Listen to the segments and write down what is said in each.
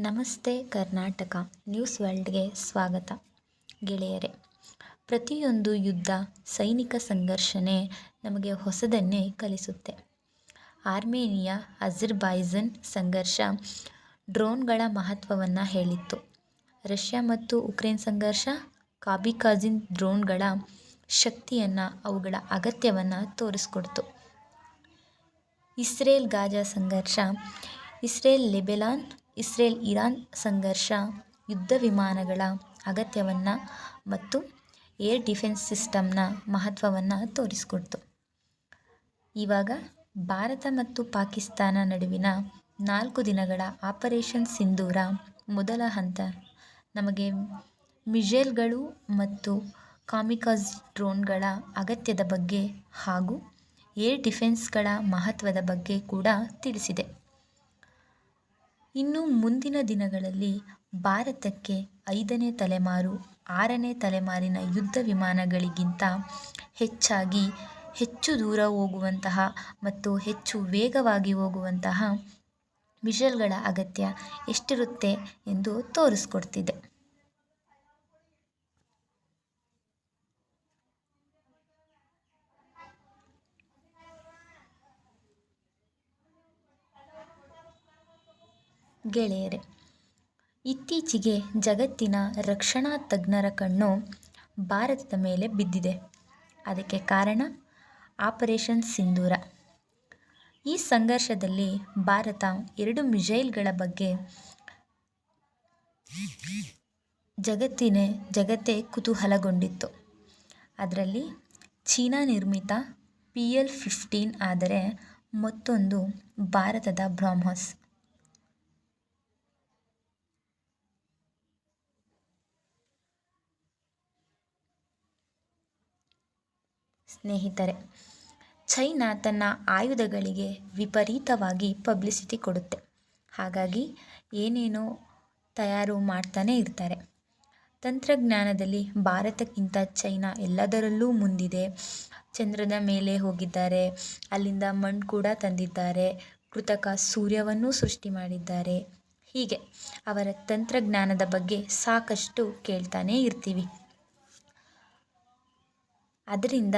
ನಮಸ್ತೆ ಕರ್ನಾಟಕ ನ್ಯೂಸ್ ವರ್ಲ್ಡ್ಗೆ ಸ್ವಾಗತ. ಗೆಳೆಯರೇ, ಪ್ರತಿಯೊಂದು ಯುದ್ಧ, ಸೈನಿಕ ಸಂಘರ್ಷಣೆ ನಮಗೆ ಹೊಸದನ್ನೇ ಕಲಿಸುತ್ತೆ. ಆರ್ಮೇನಿಯಾ ಅಜರ್ಬೈಜನ್ ಸಂಘರ್ಷ ಡ್ರೋನ್ಗಳ ಮಹತ್ವವನ್ನು ಹೇಳಿತ್ತು. ರಷ್ಯಾ ಮತ್ತು ಉಕ್ರೇನ್ ಸಂಘರ್ಷ ಕಾಬಿಕಾಜಿನ್ ಡ್ರೋನ್ಗಳ ಶಕ್ತಿಯನ್ನು, ಅವುಗಳ ಅಗತ್ಯವನ್ನು ತೋರಿಸ್ಕೊಡ್ತು. ಇಸ್ರೇಲ್ ಗಾಜಾ ಸಂಘರ್ಷ, ಇಸ್ರೇಲ್ ಲೆಬೆನಾನ್ ಇಸ್ರೇಲ್ ಇರಾನ್ ಸಂಘರ್ಷ, ಯುದ್ಧ ವಿಮಾನಗಳ ಅಗತ್ಯವನ್ನು ಮತ್ತು ಏರ್ ಡಿಫೆನ್ಸ್ ಸಿಸ್ಟಮ್ನ ಮಹತ್ವವನ್ನು ತೋರಿಸ್ಕೊಡ್ತು. ಇವಾಗ ಭಾರತ ಮತ್ತು ಪಾಕಿಸ್ತಾನ ನಡುವಿನ ನಾಲ್ಕು ದಿನಗಳ ಆಪರೇಷನ್ ಸಿಂಧೂರ ಮೊದಲ ಹಂತ. ನಮಗೆ ಮಿಜೇಲ್ಗಳು ಮತ್ತು ಕಾಮಿಕಾಸ್ ಡ್ರೋನ್ಗಳ ಅಗತ್ಯದ ಬಗ್ಗೆ ಹಾಗೂ ಏರ್ ಡಿಫೆನ್ಸ್ಗಳ ಮಹತ್ವದ ಬಗ್ಗೆ ಕೂಡ ತಿಳಿಸಿದೆ. ಇನ್ನು ಮುಂದಿನ ದಿನಗಳಲ್ಲಿ ಭಾರತಕ್ಕೆ ಐದನೇ ತಲೆಮಾರು, ಆರನೇ ತಲೆಮಾರಿನ ಯುದ್ಧ ವಿಮಾನಗಳಿಗಿಂತ ಹೆಚ್ಚಾಗಿ ಹೆಚ್ಚು ದೂರ ಹೋಗುವಂತಹ ಮತ್ತು ಹೆಚ್ಚು ವೇಗವಾಗಿ ಹೋಗುವಂತಹ ಮಿಷಲ್ಗಳ ಅಗತ್ಯ ಎಷ್ಟಿರುತ್ತೆ ಎಂದು ತೋರಿಸ್ಕೊಡ್ತಿದೆ. ಗೆಳೆಯರೇ, ಇತ್ತೀಚೆಗೆ ಜಗತ್ತಿನ ರಕ್ಷಣಾ ತಜ್ಞರ ಕಣ್ಣು ಭಾರತದ ಮೇಲೆ ಬಿದ್ದಿದೆ. ಅದಕ್ಕೆ ಕಾರಣ ಆಪರೇಷನ್ ಸಿಂಧೂರ. ಈ ಸಂಘರ್ಷದಲ್ಲಿ ಭಾರತ ಎರಡು ಮಿಸೈಲ್ಗಳ ಬಗ್ಗೆ ಜಗತ್ತಿನೇ ಜಗತ್ತೇ ಕುತೂಹಲಗೊಂಡಿತ್ತು. ಅದರಲ್ಲಿ ಚೀನಾ ನಿರ್ಮಿತ ಪಿ ಎಲ್ ಫಿಫ್ಟೀನ್ ಆದರೆ ಮತ್ತೊಂದು ಭಾರತದ ಬ್ರಹ್ಮೋಸ್. ಸ್ನೇಹಿತರೆ, ಚೈನಾ ತನ್ನ ಆಯುಧಗಳಿಗೆ ವಿಪರೀತವಾಗಿ ಪಬ್ಲಿಸಿಟಿ ಕೊಡುತ್ತೆ. ಹಾಗಾಗಿ ಏನೇನೋ ತಯಾರು ಮಾಡ್ತಾನೇ ಇರ್ತಾರೆ. ತಂತ್ರಜ್ಞಾನದಲ್ಲಿ ಭಾರತಕ್ಕಿಂತ ಚೈನಾ ಎಲ್ಲದರಲ್ಲೂ ಮುಂದಿದೆ. ಚಂದ್ರನ ಮೇಲೆ ಹೋಗಿದ್ದಾರೆ. ಅಲ್ಲಿಂದ ಮಣ್ಣು ಕೂಡ ತಂದಿದ್ದಾರೆ. ಕೃತಕ ಸೂರ್ಯವನ್ನು ಸೃಷ್ಟಿ ಮಾಡಿದ್ದಾರೆ. ಹೀಗೆ ಅವರ ತಂತ್ರಜ್ಞಾನದ ಬಗ್ಗೆ ಸಾಕಷ್ಟು ಕೇಳ್ತಾನೇ ಇರ್ತೀವಿ. ಅದರಿಂದ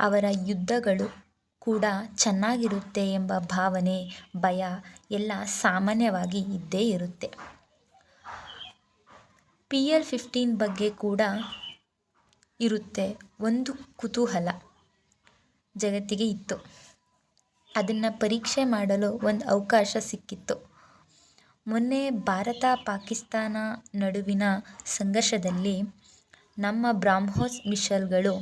ಅವರ ಯುದ್ಧಗಳು ಕೂಡ ಚೆನ್ನಾಗಿರುತ್ತೆ ಎಂಬ ಭಾವನೆ, ಭಯ ಎಲ್ಲ ಸಾಮಾನ್ಯವಾಗಿ ಇದ್ದೇ ಇರುತ್ತೆ. ಪಿ ಎಲ್ ಫಿಫ್ಟೀನ್ ಬಗ್ಗೆ ಕೂಡ ಇರುತ್ತೆ ಒಂದು ಕುತೂಹಲ ಜಗತ್ತಿಗೆ ಇತ್ತು. ಅದನ್ನು ಪರೀಕ್ಷೆ ಮಾಡಲು ಒಂದು ಅವಕಾಶ ಸಿಕ್ಕಿತ್ತು. ಮೊನ್ನೆ ಭಾರತ ಪಾಕಿಸ್ತಾನ ನಡುವಿನ ಸಂಘರ್ಷದಲ್ಲಿ ನಮ್ಮ ಬ್ರಾಹ್ಮೋಸ್ ಮಿಸೈಲ್ಗಳು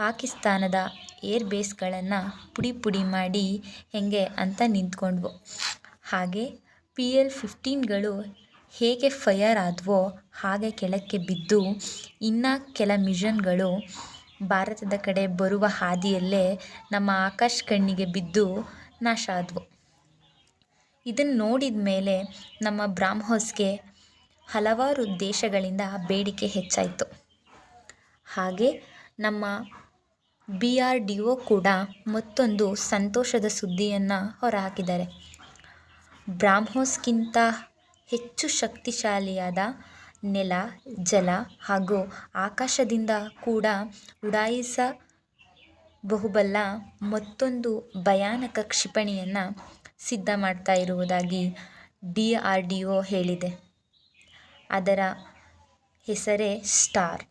ಪಾಕಿಸ್ತಾನದ ಏರ್ ಬೇಸ್ಗಳನ್ನು ಪುಡಿ ಪುಡಿ ಮಾಡಿ ಹೇಗೆ ಅಂತ ನಿಂತ್ಕೊಂಡ್ವು. ಹಾಗೆ ಪಿ ಎಲ್ ಫಿಫ್ಟೀನ್ಗಳು ಹೇಗೆ ಫೈಯರ್ ಆದವೋ ಹಾಗೆ ಕೆಳಕ್ಕೆ ಬಿದ್ದು ಇನ್ನೂ ಕೆಲ ಮಿಷನ್ಗಳು ಭಾರತದ ಕಡೆ ಬರುವ ಹಾದಿಯಲ್ಲೇ ನಮ್ಮ ಆಕಾಶ ಕಣ್ಣಿಗೆ ಬಿದ್ದು ನಾಶ ಆದವು. ಇದನ್ನು ನೋಡಿದ ಮೇಲೆ ನಮ್ಮ ಬ್ರಾಹ್ಮೋಸ್ಗೆ ಹಲವಾರು ದೇಶಗಳಿಂದ ಬೇಡಿಕೆ ಹೆಚ್ಚಾಯಿತು. ಹಾಗೆ ನಮ್ಮ ಬಿ ಆರ್ ಡಿ ಒ ಕೂಡ ಮತ್ತೊಂದು ಸಂತೋಷದ ಸುದ್ದಿಯನ್ನು ಹೊರಹಾಕಿದ್ದಾರೆ. ಬ್ರಾಹ್ಮೋಸ್ಗಿಂತ ಹೆಚ್ಚು ಶಕ್ತಿಶಾಲಿಯಾದ ನೆಲ, ಜಲ ಹಾಗೂ ಆಕಾಶದಿಂದ ಕೂಡ ಉಡಾಯಿಸಬಹುಬಲ್ಲ ಮತ್ತೊಂದು ಭಯಾನಕ ಕ್ಷಿಪಣಿಯನ್ನು ಸಿದ್ಧ ಮಾಡ್ತಾ ಇರುವುದಾಗಿ ಡಿ ಆರ್ ಡಿ ಒ ಹೇಳಿದೆ. ಅದರ ಹೆಸರೇ ಸ್ಟಾರ್.